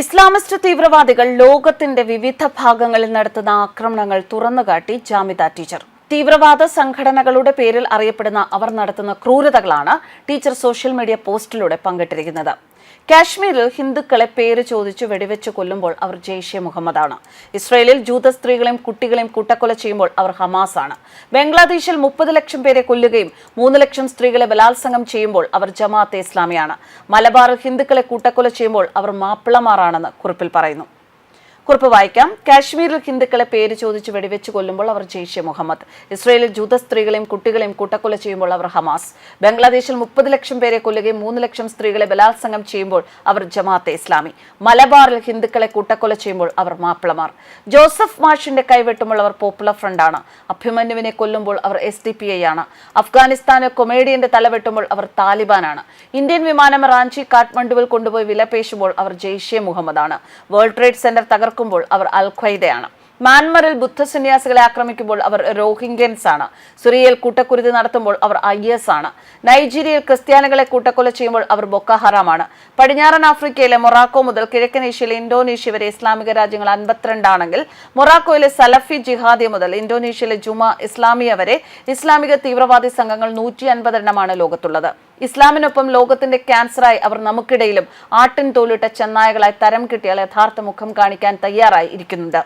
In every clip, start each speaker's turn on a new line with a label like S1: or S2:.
S1: Islamist തീവ്രവാദികൾ ലോകത്തിന്റെ വിവിധ ഭാഗങ്ങളിൽ നടത്തുന്ന ആക്രമണങ്ങൾ തുറന്നുകാട്ടി ജാമിത ടീച്ചർ തീവ്രവാദ സംഘടനകളുടെ പേരിൽ അറിയപ്പെടുന്ന അവർ നടത്തുന്ന ക്രൂരതകളാണ് ടീച്ചർ സോഷ്യൽ മീഡിയ പോസ്റ്റിലൂടെ പങ്കിട്ടിരിക്കുന്നത് കാശ്മീരിൽ ഹിന്ദുക്കളെ പേര് ചോദിച്ചു വെടിവെച്ച് കൊല്ലുമ്പോൾ അവർ ജെയ്ഷെ മുഹമ്മദാണ് ഇസ്രയേലിൽ ജൂത സ്ത്രീകളെയും കുട്ടികളെയും കൂട്ടക്കൊല ചെയ്യുമ്പോൾ അവർ ഹമാസ് ആണ് ബംഗ്ലാദേശിൽ മുപ്പത് ലക്ഷം പേരെ കൊല്ലുകയും മൂന്ന് ലക്ഷം സ്ത്രീകളെ ബലാത്സംഗം ചെയ്യുമ്പോൾ അവർ ജമാഅത്തെ ഇസ്ലാമിയാണ് മലബാറിൽ ഹിന്ദുക്കളെ കൂട്ടക്കൊല ചെയ്യുമ്പോൾ അവർ മാപ്പിളമാറാണെന്ന് കുറിപ്പിൽ പറയുന്നു കുറിപ്പ് വായിക്കാം കാശ്മീരിൽ ഹിന്ദുക്കളെ പേര് ചോദിച്ച് വെടിവെച്ച് കൊല്ലുമ്പോൾ അവർ ജെയ്ഷെ മുഹമ്മദ് ഇസ്രയേലിൽ ജൂത സ്ത്രീകളെയും കുട്ടികളെയും കൂട്ടക്കൊല ചെയ്യുമ്പോൾ അവർ ഹമാസ് ബംഗ്ലാദേശിൽ മുപ്പത് ലക്ഷം പേരെ കൊല്ലുകയും മൂന്ന് ലക്ഷം സ്ത്രീകളെ ബലാത്സംഗം ചെയ്യുമ്പോൾ അവർ ജമാഅത്തെ ഇസ്ലാമി മലബാറിൽ ഹിന്ദുക്കളെ കൂട്ടക്കൊല ചെയ്യുമ്പോൾ അവർ മാപ്പിളമാർ ജോസഫ് മാഷിന്റെ അവർ പോപ്പുലർ ഫ്രണ്ട് ആണ് അഭിമന്യുവിനെ കൊല്ലുമ്പോൾ അവർ എസ് ഡി പി ഐ ആണ് അഫ്ഗാനിസ്ഥാന് കൊമേഡിയന്റെ തലവെട്ടുമ്പോൾ അവർ താലിബാനാണ് ഇന്ത്യൻ വിമാനം റാഞ്ചി കാഠ്മണ്ഡുവിൽ കൊണ്ടുപോയി വിലപേശുമ്പോൾ അവർ ജെയ്ഷെ മുഹമ്മദാണ് വേൾഡ് ട്രേഡ് സെന്റർ തകർ തകർക്കുമ്പോൾ അവർ അൽ ഖ്വയ്ദയാണ് മ്യാൻമറിൽ ബുദ്ധ സന്യാസികളെ ആക്രമിക്കുമ്പോൾ അവർ റോഹിംഗ്യൻസ് ആണ് സിറിയയിൽ കൂട്ടക്കുരുതി നടത്തുമ്പോൾ അവർ ഐ എസ് ആണ് നൈജീരിയയിൽ ക്രിസ്ത്യാനികളെ കൂട്ടക്കൊല ചെയ്യുമ്പോൾ അവർ ബൊക്കഹറാമാണ് പടിഞ്ഞാറൻ ആഫ്രിക്കയിലെ മൊറാക്കോ മുതൽ കിഴക്കൻ ഏഷ്യയിലെ ഇന്തോനേഷ്യ വരെ ഇസ്ലാമിക രാജ്യങ്ങൾ അൻപത്തിരണ്ടാണെങ്കിൽ മൊറാക്കോയിലെ സലഫി ജിഹാദി മുതൽ ഇന്തോനേഷ്യയിലെ ജുമ ഇസ്ലാമിയ വരെ ഇസ്ലാമിക തീവ്രവാദി സംഘങ്ങൾ നൂറ്റി അൻപതെണ്ണമാണ് ലോകത്തുള്ളത് ഇസ്ലാമിനൊപ്പം ലോകത്തിന്റെ ക്യാൻസറായി അവർ നമുക്കിടയിലും ആട്ടിൻ തോലിട്ട ചെന്നായകളായി തരം കിട്ടിയാൽ യഥാർത്ഥ മുഖം കാണിക്കാൻ തയ്യാറായി ഇരിക്കുന്നുണ്ട്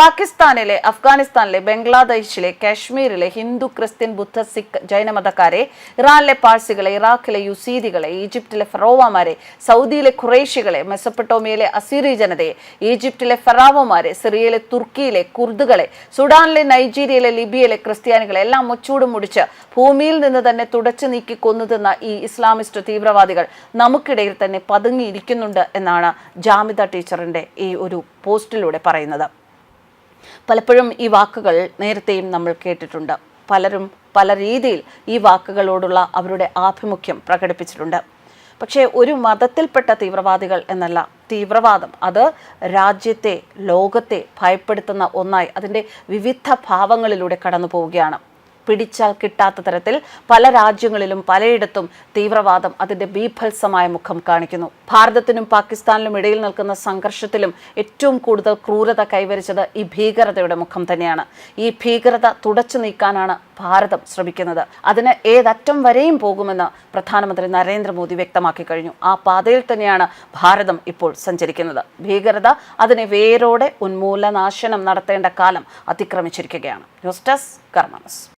S1: പാകിസ്ഥാനിലെ അഫ്ഗാനിസ്ഥാനിലെ ബംഗ്ലാദേശിലെ കാശ്മീരിലെ ഹിന്ദു ക്രിസ്ത്യൻ ബുദ്ധ സിഖ് മതക്കാരെ ഇറാനിലെ പാഴ്സികളെ ഇറാഖിലെ യുസീദികളെ ഈജിപ്തിലെ ഫറോവമാരെ സൗദിയിലെ ഖുറേഷികളെ മെസപ്പട്ടോമിയയിലെ അസീറി ജനതയെ ഈജിപ്തിലെ ഫറാവോമാരെ സിറിയയിലെ തുർക്കിയിലെ കുർദുകളെ സുഡാനിലെ നൈജീരിയയിലെ ലിബിയയിലെ ക്രിസ്ത്യാനികളെ എല്ലാം മുച്ചൂടും മുടിച്ച് ഭൂമിയിൽ നിന്ന് തന്നെ തുടച്ചു നീക്കി കൊന്നുതിന്ന ഈ ഇസ്ലാമിസ്റ്റ് തീവ്രവാദികൾ നമുക്കിടയിൽ തന്നെ പതുങ്ങിയിരിക്കുന്നുണ്ട് എന്നാണ് ജാമിത ടീച്ചറിന്റെ ഈ ഒരു പോസ്റ്റിലൂടെ പറയുന്നത് പലപ്പോഴും ഈ വാക്കുകൾ നേരത്തെയും നമ്മൾ കേട്ടിട്ടുണ്ട് പലരും പല രീതിയിൽ ഈ വാക്കുകളോടുള്ള അവരുടെ ആഭിമുഖ്യം പ്രകടിപ്പിച്ചിട്ടുണ്ട് പക്ഷേ ഒരു മതത്തിൽപ്പെട്ട തീവ്രവാദികൾ എന്നല്ല തീവ്രവാദം അത് രാജ്യത്തെ ലോകത്തെ ഭയപ്പെടുത്തുന്ന ഒന്നായി അതിൻ്റെ വിവിധ ഭാവങ്ങളിലൂടെ കടന്നു പോവുകയാണ് പിടിച്ചാൽ കിട്ടാത്ത തരത്തിൽ പല രാജ്യങ്ങളിലും പലയിടത്തും തീവ്രവാദം അതിന്റെ ബീഭത്സമായ മുഖം കാണിക്കുന്നു ഭാരതത്തിനും പാകിസ്ഥാനിലും ഇടയിൽ നിൽക്കുന്ന സംഘർഷത്തിലും ഏറ്റവും കൂടുതൽ ക്രൂരത കൈവരിച്ചത് ഈ ഭീകരതയുടെ മുഖം തന്നെയാണ് ഈ ഭീകരത തുടച്ചു നീക്കാനാണ് ഭാരതം ശ്രമിക്കുന്നത് അതിന് ഏതറ്റം വരെയും പോകുമെന്ന് പ്രധാനമന്ത്രി നരേന്ദ്രമോദി വ്യക്തമാക്കി കഴിഞ്ഞു ആ പാതയിൽ തന്നെയാണ് ഭാരതം ഇപ്പോൾ സഞ്ചരിക്കുന്നത് ഭീകരത അതിനെ വേരോടെ ഉന്മൂലനാശനം നടത്തേണ്ട കാലം അതിക്രമിച്ചിരിക്കുകയാണ് ന്യൂസ് ഡെസ്ക് കർമ്മസ്